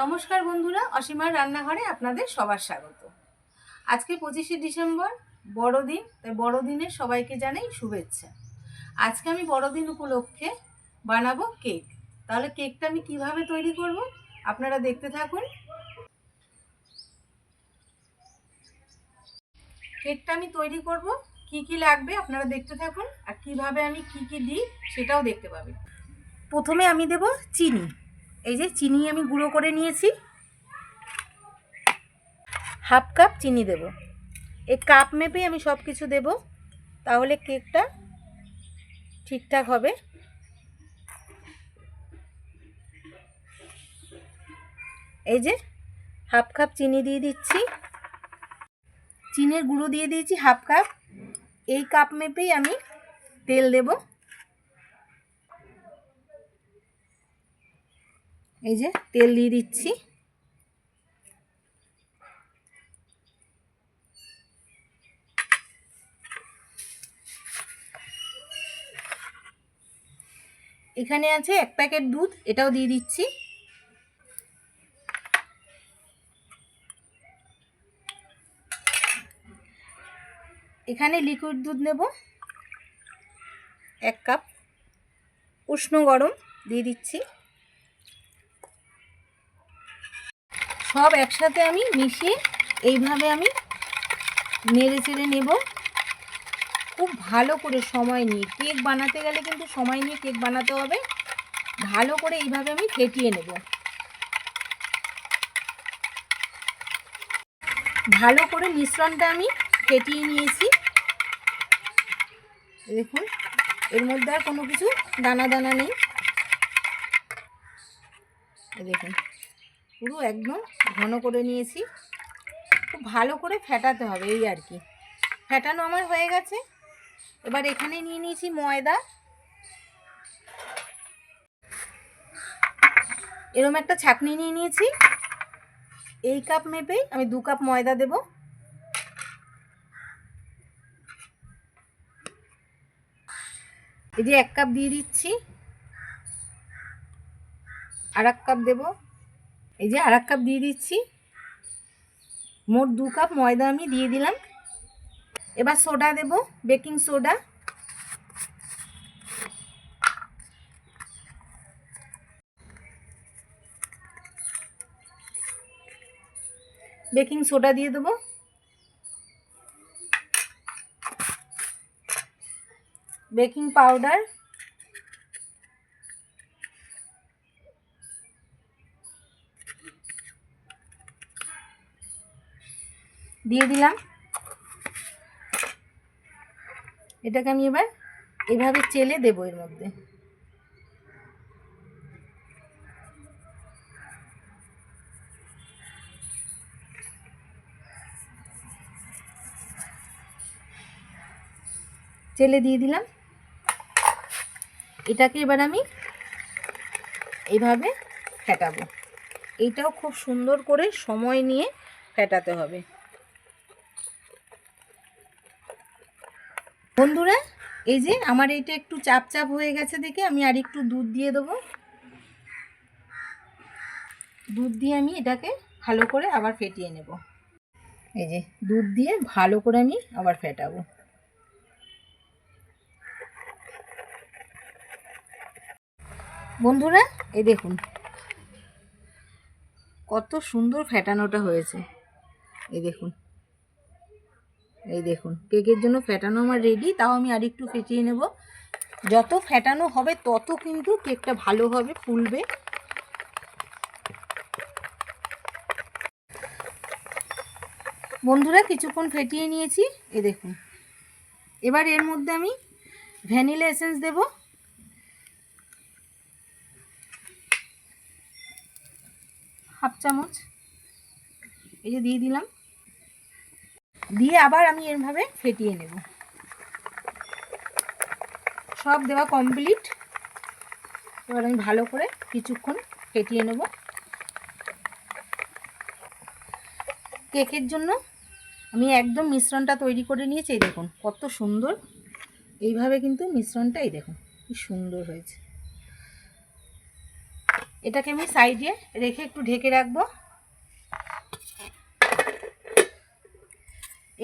নমস্কার বন্ধুরা, অসীমার রান্নাঘরে আপনাদের সবার স্বাগত। আজকে পঁচিশে ডিসেম্বর, বড়দিন, তাই বড়দিনের সবাইকে জানাই শুভেচ্ছা। আজকে আমি বড়দিন উপলক্ষে বানাবো কেক। তাহলে কেকটা আমি কীভাবে তৈরি করব, আপনারা দেখতে থাকুন। কেকটা আমি তৈরি করব, কি কি লাগবে আপনারা দেখতে থাকুন, আর কীভাবে আমি কি কি দিই সেটাও দেখতে পাবেন। প্রথমে আমি দেব চিনি। এই যে চিনি আমি গুঁড়ো করে নিয়েছি। হাফ কাপ চিনি দেব। এই কাপ মেপে আমি সব কিছু দেব। তাহলে কেকটা ঠিকঠাক হবে। এই যে হাফ কাপ চিনি দিয়ে দিচ্ছি। চিনির গুঁড়ো দিয়ে দিয়েছি হাফ কাপ। এই কাপ মেপেই আমি তেল দেব। এই যে তেল দিয়ে দিচ্ছি। এখানে আছে এক প্যাকেট দুধ, এটাও দিয়ে দিচ্ছি। এখানে লিকুইড দুধ নেব, এক কাপ। উষ্ণ গরম দিয়ে দিচ্ছি। সব একসাথে আমি মিশিয়ে এইভাবে আমি নেড়ে চেড়ে নেব। খুব ভালো করে সময় নিয়ে, কেক বানাতে গেলে কিন্তু সময় নিয়ে কেক বানাতে হবে। ভালো করে এইভাবে আমি ফেটিয়ে নেব। ভালো করে মিশ্রণটা আমি ফেটিয়ে নিয়েছি। দেখুন, এর মধ্যে আর কোনো কিছু দানা দানা নেই। দেখুন। পুরো একদম ঘন করে নিয়েছি। খুব ভালো করে ফেটাতে হবে এই আর কি। ফেটানো আমার হয়ে গেছে। এবার এখানে নিয়ে নিয়েছি ময়দা। এরম একটা ছাকনি নিয়ে নিয়েছি। এই কাপ মেপেই আমি দু কাপ ময়দা দেব। এই যে এক কাপ দিয়ে দিচ্ছি। আর এক কাপ দেবো। এই যে আর কাপ দিয়ে দিচ্ছি। মোট দু কাপ ময়দা আমি দিয়ে দিলাম। এবার সোডা দেব, বেকিং সোডা। বেকিং সোডা দিয়ে দেবো। Baking powder. দিয়ে দিলাম। এটাকে আমি এবার এভাবে চেলে দেবো এর মধ্যে। চেলে দিয়ে দিলাম। এটাকে এবার আমি এভাবে ফেটাবো। এইটাও খুব সুন্দর করে সময় নিয়ে ফেটাতে হবে। বন্ধুরা, এই যে আমার এইটা একটু চাপ চাপ হয়ে গেছে দেখে আমি আর একটু দুধ দিয়ে দেবো। দুধ দিয়ে আমি এটাকে ভালো করে আবার ফেটিয়ে নেব। এই যে দুধ দিয়ে ভালো করে আমি আবার ফেটাবো। বন্ধুরা, এই দেখুন, কত সুন্দর ফেটানোটা হয়েছে। এই দেখুন এই দেখুন, কেকের জন্য ফেটানো আমার রেডি তাও আমি আরেকটু ফেটিয়ে নেব। যত ফেটানো হবে, তত কিন্তু কেকটা ভালো হবে, ফুলবে। বন্ধুরা, কিছুক্ষণ ফেটিয়ে নিয়েছি এ দেখুন। এবার এর মধ্যে আমি ভ্যানিলা এসেন্স দেব। হাফ চামচ, এই যে দিয়ে দিলাম। দিয়ে আবার আমি এরভাবে ফেটিয়ে নেব। সব দেওয়া কমপ্লিট এবার আমি ভালো করে কিছুক্ষণ ফেটিয়ে নেব। কেকের জন্য আমি একদম মিশ্রণটা তৈরি করে নিয়েছি, এই দেখুন কত সুন্দর। এইভাবে কিন্তু মিশ্রণটা এই দেখুন, কি সুন্দর হয়েছে। এটাকে আমি সাইডে রেখে একটু ঢেকে রাখব।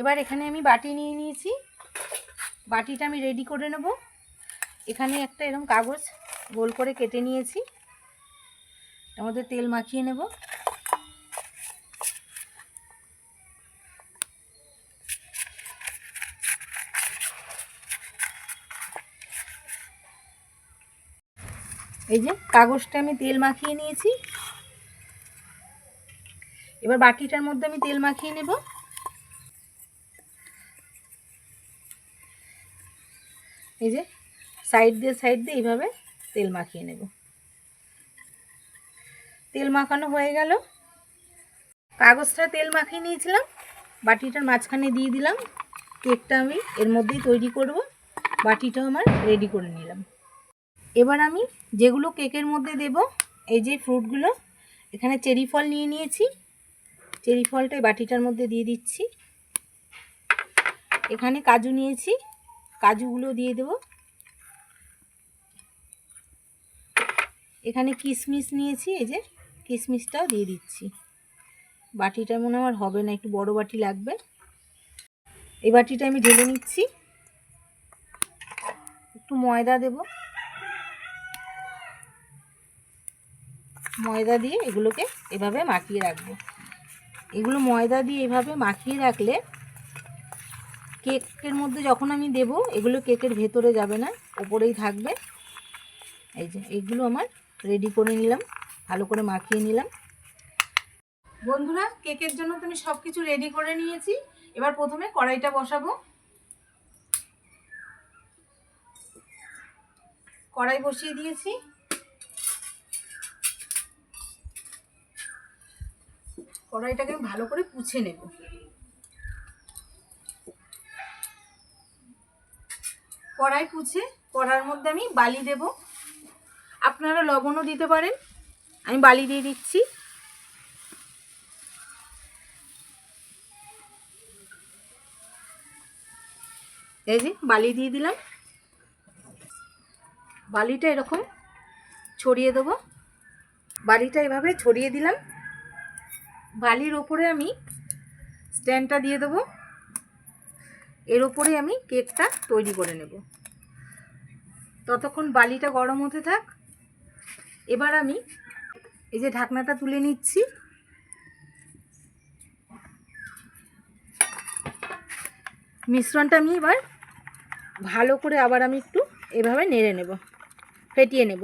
এবার এখানে আমি বাটি নিয়ে নিয়েছি। বাটিটা আমি রেডি করে নেব। এখানে একটা এরকম কাগজ গোল করে কেটে নিয়েছি। মধ্যে তেল মাখিয়ে নেব। এই যে কাগজটা আমি তেল মাখিয়ে নিয়েছি। এবার বাটিটার মধ্যে আমি তেল মাখিয়ে নেব। এই যে সাইড দিয়ে সাইড দিয়ে এইভাবে তেল মাখিয়ে নেব। তেল মাখানো হয়ে গেল। কাগজটা তেল মাখিয়ে নিয়েছিলাম, বাটিটার মাঝখানে দিয়ে দিলাম। কেকটা আমি এর মধ্যেই তৈরি করব, বাটিটাও আমার রেডি করে নিলাম। এবার আমি যেগুলো কেকের মধ্যে দেব, এই যে ফ্রুটগুলো, এখানে চেরি ফল নিয়ে নিয়েছি। চেরি ফলটা বাটিটার মধ্যে দিয়ে দিচ্ছি। এখানে কাজু নিয়েছি। কাজুগুলো দিয়ে দেব। এখানে কিশমিশ নিয়েছি, এই যে কিশমিশটাও দিয়ে দিচ্ছি। বাটিটা মনে আমার হবে না, একটু বড় বাটি লাগবে। এই বাটিটা আমি ঢেলে নিচ্ছি। একটু ময়দা দেব। ময়দা দিয়ে এগুলোকে এভাবে মাখিয়ে রাখব। এগুলো ময়দা দিয়ে এভাবে মাখিয়ে রাখলে কেকের মধ্যে যখন আমি দেব, এগুলো কেকের ভেতরে যাবে না, ওপরেই থাকবে। এই যে এগুলো আমার রেডি করে নিলাম, ভালো করে মাখিয়ে নিলাম। বন্ধুরা, কেকের জন্য তুমি সব কিছু রেডি করে নিয়েছি। এবার প্রথমে কড়াইটা বসাবো। কড়াই বসিয়ে দিয়েছি। কড়াইটাকে ভালো করে পুছে নেব। কড়াই পুছে কড়ার মধ্যে আমি বালি দেব। আপনারা লবণও দিতে পারেন। আমি বালি দিয়ে দিচ্ছি। এই যে বালি দিয়ে দিলাম। বালিটা এরকম ছড়িয়ে দেবো। বালিটা এভাবে ছড়িয়ে দিলাম। বালির ওপরে আমি স্ট্যান্ডটা দিয়ে দেবো। এর ওপরে আমি কেকটা তৈরি করে নেব। ততক্ষণ বালিটা গরম হতে থাক। এবার আমি এই যে ঢাকনাটা তুলে নিচ্ছি। মিশ্রণটা আমি এবার ভালো করে আবার আমি একটু এভাবে নেড়ে নেব, ফেটিয়ে নেব।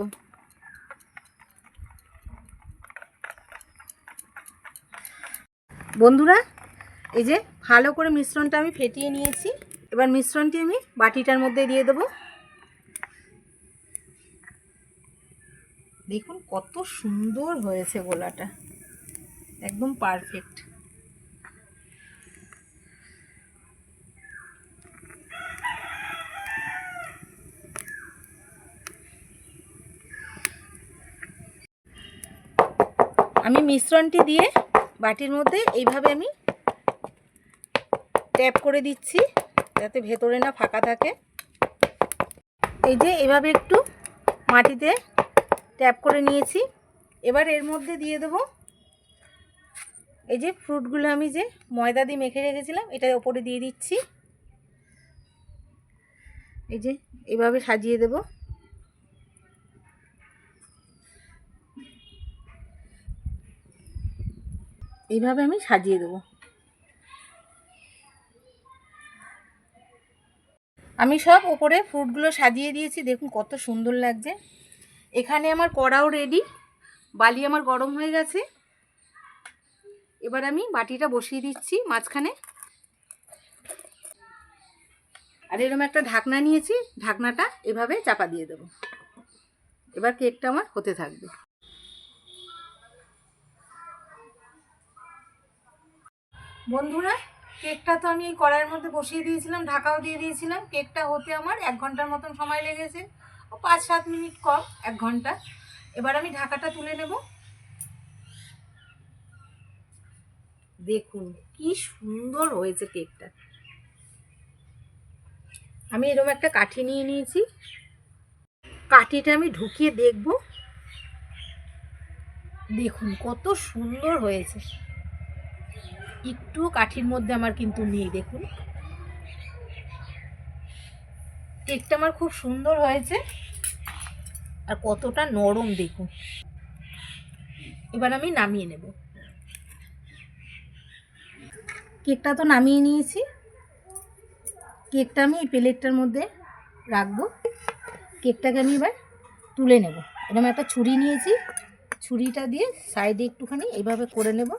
বন্ধুরা এই যে ভালো করে মিশ্রণটা আমি ফেটিয়ে নিয়েছি। এবার মিশ্রণটি আমি বাটিটার মধ্যে দিয়ে দেবো। দেখুন কত সুন্দর হয়েছে গোলাটা। একদম পারফেক্ট। আমি মিশ্রণটি দিয়ে বাটির মধ্যে এইভাবে আমি ট্যাপ করে দিচ্ছি, যাতে ভেতরে না ফাঁকা থাকে। এই যে এভাবে একটু মাটিতে ট্যাপ করে নিয়েছি। এবার এর মধ্যে দিয়ে দেবো এই যে ফ্রুটগুলো আমি যে ময়দা দিয়ে মেখে রেখেছিলাম, এটা ওপরে দিয়ে দিচ্ছি। এই যে এভাবে সাজিয়ে দেব। এইভাবে আমি সাজিয়ে দেবো। আমি সব ওপরে ফ্রুটগুলো সাজিয়ে দিয়েছি, দেখুন কত সুন্দর লাগছে। এখানে আমার কড়াও রেডি বালি আমার গরম হয়ে গেছে। এবার আমি বাটিটা বসিয়ে দিচ্ছি মাঝখানে। আর এরকম একটা ঢাকনা নিয়েছি, ঢাকনাটা এভাবে চাপা দিয়ে দেবো। এবার কেকটা আমার হতে থাকবে। বন্ধুরা কেকটা তো আমি এই কড়াইয়ের মধ্যে বসিয়ে দিয়েছিলাম, ঢাকাও দিয়ে দিয়েছিলাম। কেকটা হতে আমার এক ঘণ্টার মতন সময় লেগেছে। ও পাঁচ, সাত মিনিট কম, এক ঘণ্টা। এবার আমি ঢাকাটা তুলে নেব। দেখুন, কি সুন্দর হয়েছে কেকটা। আমি এরকম একটা কাঠি নিয়ে নিয়েছি। কাঠিটা আমি ঢুকিয়ে দেখব। দেখুন, কত সুন্দর হয়েছে। একটু কাঠির মধ্যে আমার কিন্তু নেই, দেখুন। কেকটা আমার খুব সুন্দর হয়েছে আর কতটা নরম, দেখুন। এবার আমি নামিয়ে নেব। কেকটা তো নামিয়ে নিয়েছি। কেকটা আমি এই প্লেটটার মধ্যে রাখব। কেকটাকে আমি এবার তুলে নেব। এরকম একটা ছুরি নিয়েছি। ছুরিটা দিয়ে সাইডে একটুখানি এইভাবে করে নেব।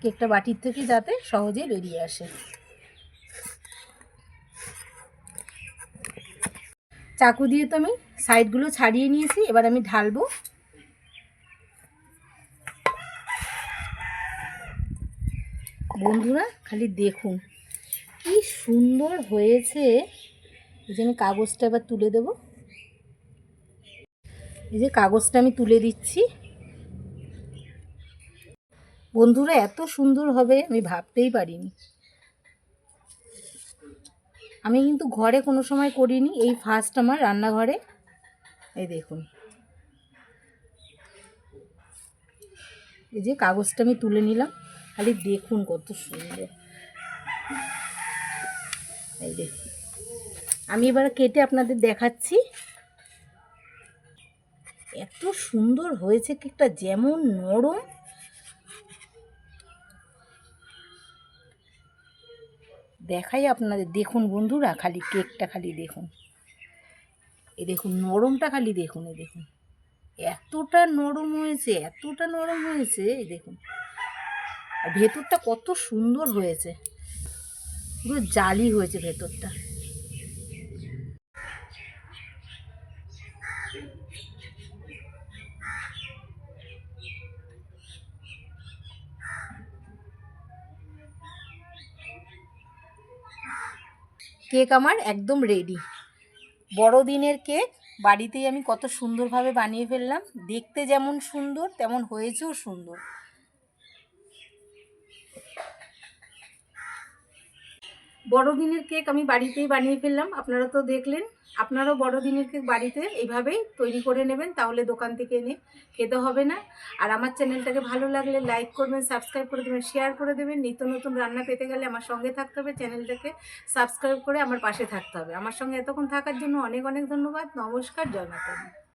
কেকটা বাটির থেকে যাতে সহজে বেরিয়ে আসে। চাকু দিয়ে তো আমি সাইডগুলো ছাড়িয়ে নিয়েছি, এবার আমি ঢালবো। বন্ধুরা, খালি দেখুন, কি সুন্দর হয়েছে। এই যে আমি কাগজটা এবার তুলে দেব। এই যে কাগজটা আমি তুলে দিচ্ছি। বন্ধুরা, এত সুন্দর হবে, আমি ভাবতেই পারিনি। আমি কিন্তু ঘরে কোনো সময় করিনি, এই ফার্স্ট আমার রান্নাঘরে। এই দেখুন। এই যে কাগজটা আমি তুলে নিলাম, খালি দেখুন কত সুন্দর। এই দেখুন। আমি এবার কেটে আপনাদের দেখাচ্ছি। এত সুন্দর হয়েছে, কেকটা যেমন নরম দেখাই আপনাদের। দেখুন বন্ধুরা, খালি কেকটা খালি দেখুন। এ দেখুন, নরমটা খালি দেখুন, এ দেখুন। এতটা নরম হয়েছে, এতটা নরম হয়েছে, এ দেখুন। আর ভেতরটা কত সুন্দর হয়েছে। পুরো জালি হয়েছে ভেতরটা। কেক আমার একদম রেডি বড়দিনের কেক, বাড়িতেই আমি কত সুন্দরভাবে বানিয়ে ফেললাম। দেখতে যেমন সুন্দর, তেমন হয়েছেও সুন্দর। বড়দিনের কেক আমি বাড়িতেই বানিয়ে ফেললাম। আপনারা তো দেখলেন, আপনারাও বড়দিনের কেক বাড়িতে এইভাবেই তৈরি করে নেবেন, তাহলে দোকান থেকে এনে খেতে হবে না। আর আমার চ্যানেলটাকে ভালো লাগলে লাইক করবেন সাবস্ক্রাইব করে দেবেন শেয়ার করে দেবেন। নিত্য নতুন রান্না পেতে গেলে আমার সঙ্গে থাকতে হবে, চ্যানেলটাকে সাবস্ক্রাইব করে আমার পাশে থাকতে হবে। আমার সঙ্গে এতক্ষণ থাকার জন্য অনেক অনেক ধন্যবাদ। নমস্কার, জয় মাতা।